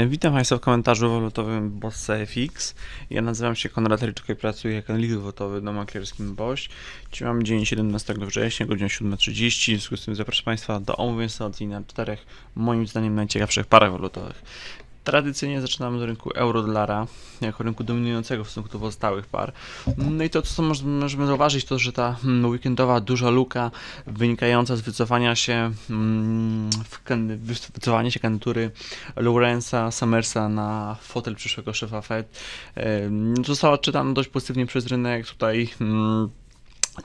E, Witam Państwa w komentarzu walutowym Bossa FX. Ja nazywam się Konrad Ryczko i pracuję jako analityk walutowy na maklerskim BOŚ. Dziś mamy dzień 17 września, godzina 7.30. W związku z tym zapraszam Państwa do omówienia sytuacji na czterech, moim zdaniem, najciekawszych parach walutowych. Tradycyjnie zaczynamy od rynku euro-dolara, jako rynku dominującego w stosunku do pozostałych par. No i to, co moż- możemy zauważyć, to, że ta mm, weekendowa duża luka wynikająca z wycofania się, mm, wycofania się kandydatury Lawrence'a Summersa na fotel przyszłego szefa Fed została odczytana dość pozytywnie przez rynek. Tutaj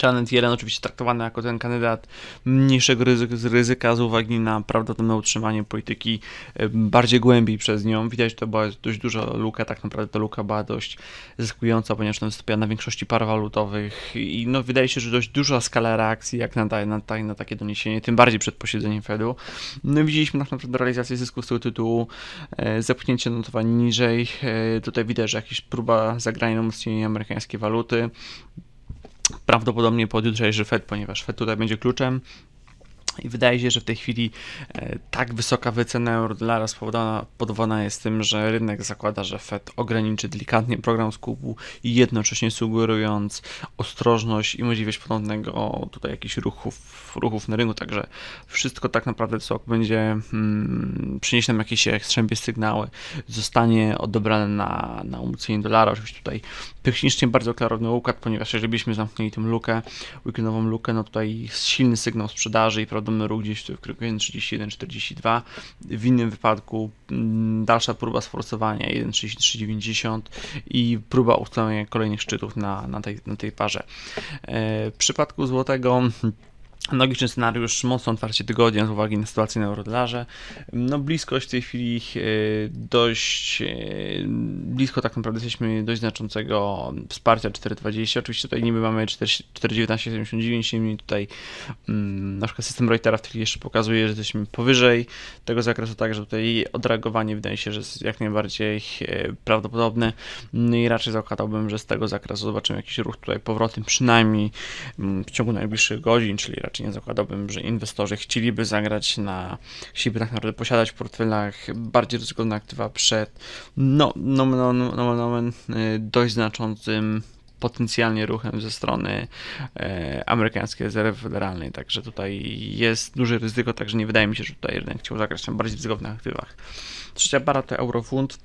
Janet Yellen oczywiście traktowany jako ten kandydat mniejszego ryzyka, z uwagi na prawdopodobne utrzymanie polityki bardziej głębiej przez nią. Widać, że to była dość duża luka, tak naprawdę ta luka była dość zyskująca, ponieważ ona wystąpiła na większości par walutowych i no, wydaje się, że dość duża skala reakcji jak na, na, ta, na takie doniesienie, tym bardziej przed posiedzeniem Fedu. No widzieliśmy tak naprawdę realizację zysku z tego tytułu, e, zepchnięcie notowań niżej. E, tutaj widać, że jakaś próba zagrania na umocnienie amerykańskiej waluty prawdopodobnie pod jutrzejszy Fed, ponieważ Fed tutaj będzie kluczem. I wydaje się, że w tej chwili e, tak wysoka wycena euro-dolara spowodowana powodowana jest tym, że rynek zakłada, że Fed ograniczy delikatnie program skupu i jednocześnie sugerując ostrożność i możliwość ponownego tutaj jakichś ruchów, ruchów na rynku, także wszystko tak naprawdę co będzie mm, przynieść nam jakieś strzępie sygnały, zostanie odebrane na, na umocnienie dolara. Oczywiście tutaj technicznie bardzo klarowny układ, ponieważ jeżeli byśmy zamknęli tę lukę, weekendową lukę, no tutaj silny sygnał sprzedaży i prawdopodobny ruch gdzieś w kierunku 1,31-42. W innym wypadku mm, dalsza próba sforcowania 1,3390 i próba ustalenia kolejnych szczytów na, na, tej, na tej parze. E, W przypadku złotego Logiczny scenariusz, mocno otwarcie tygodnia z uwagi na sytuację na eurodolarze. No bliskość w tej chwili e, dość e, blisko tak naprawdę jesteśmy dość znaczącego wsparcia 4,20. Oczywiście tutaj niby mamy 4,1979, niemniej tutaj mm, na przykład system Reutera w tej chwili jeszcze pokazuje, że jesteśmy powyżej tego zakresu, także tutaj odreagowanie wydaje się, że jest jak najbardziej e, prawdopodobne No i raczej zakładałbym, że z tego zakresu zobaczymy jakiś ruch tutaj powrotny przynajmniej mm, w ciągu najbliższych godzin, czyli raczej nie zakładałbym, że inwestorzy chcieliby zagrać na, chcieliby tak naprawdę posiadać w portfelach bardziej ryzykowne aktywa przed, no, no, no, no, no, dość znaczącym potencjalnie ruchem ze strony e, amerykańskiej rezerwy federalnej, także tutaj jest duże ryzyko, także nie wydaje mi się, że tutaj rynek chciał zagrać na bardziej ryzykownych aktywach. Trzecia para to eurofund.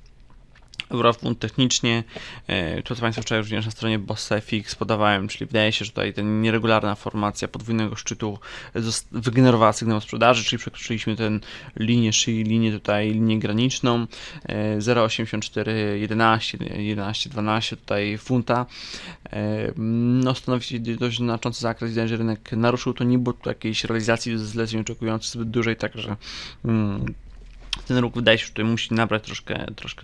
Eurofund technicznie, e, to co Państwu wczoraj również na stronie BossFX podawałem, czyli wydaje się, że tutaj ta nieregularna formacja podwójnego szczytu wygenerowała sygnał sprzedaży, czyli przekroczyliśmy tę linię szyi, linię tutaj, linię graniczną e, 0,8411, 11,12 tutaj funta. E, No stanowi się dość znaczący zakres, widać, że rynek naruszył to, nie było tu jakiejś realizacji zleceń oczekujących zbyt dużej, także mm, ten ruch wydaje się, że tutaj musi nabrać troszkę, troszkę,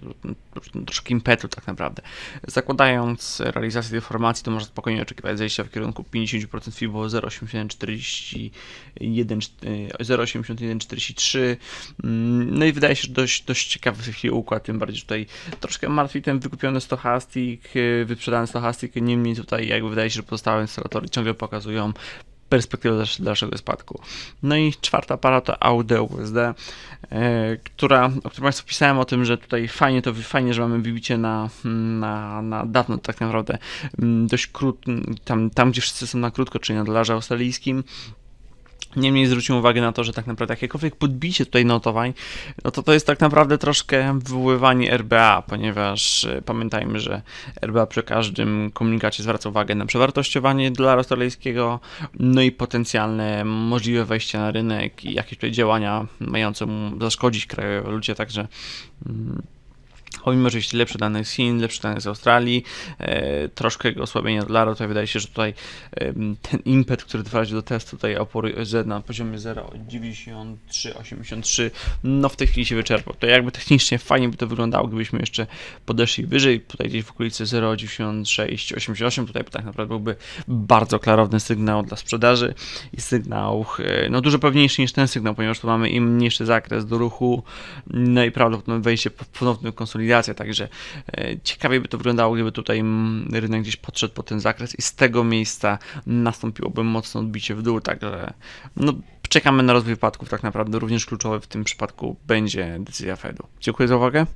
troszkę impetu tak naprawdę. Zakładając realizację tej formacji, to można spokojnie oczekiwać zejścia w kierunku 50% FIBO 0,8141, 0,8143. No i wydaje się, że dość, dość ciekawy w chwili układ, tym bardziej tutaj troszkę martwi ten wykupiony stochastik, wyprzedany stochastik, niemniej tutaj jakby wydaje się, że pozostałe instalatory ciągle pokazują perspektywę dalsz- dalszego spadku. No i czwarta para to AUD USD, e, która, o której Państwu pisałem o tym, że tutaj fajnie to fajnie, że mamy wybicie na, na, na dawno tak naprawdę mm, dość krótko, tam, tam gdzie wszyscy są na krótko, czyli na dolarze australijskim. Niemniej zwróćmy uwagę na to, że tak naprawdę jakiekolwiek podbicie tutaj notowań, no to to jest tak naprawdę troszkę wywoływanie RBA, ponieważ e, pamiętajmy, że RBA przy każdym komunikacie zwraca uwagę na przewartościowanie dolara australijskiego, no i potencjalne możliwe wejście na rynek i jakieś tutaj działania mające mu zaszkodzić krajowej walucie, także mm, Pomimo, że jeśli lepsze dane z Chin, lepsze dane z Australii, e, troszkę osłabienia dolara, to wydaje się, że tutaj e, ten impet, który doprowadził do testu tutaj oporu Z na poziomie 0,9383, no w tej chwili się wyczerpał. To jakby technicznie fajnie by to wyglądało, gdybyśmy jeszcze podeszli wyżej, tutaj gdzieś w okolicy 0,9688, tutaj tak naprawdę byłby bardzo klarowny sygnał dla sprzedaży i sygnał e, no dużo pewniejszy niż ten sygnał, ponieważ tu mamy im mniejszy zakres do ruchu, no i prawdopodobne wejście w ponowną konsolidację, także e, ciekawie by to wyglądało, gdyby tutaj mm, rynek gdzieś podszedł po ten zakres i z tego miejsca nastąpiłoby mocne odbicie w dół, także no czekamy na rozwój wypadków tak naprawdę. Również kluczowy w tym przypadku będzie decyzja Fedu. Dziękuję za uwagę.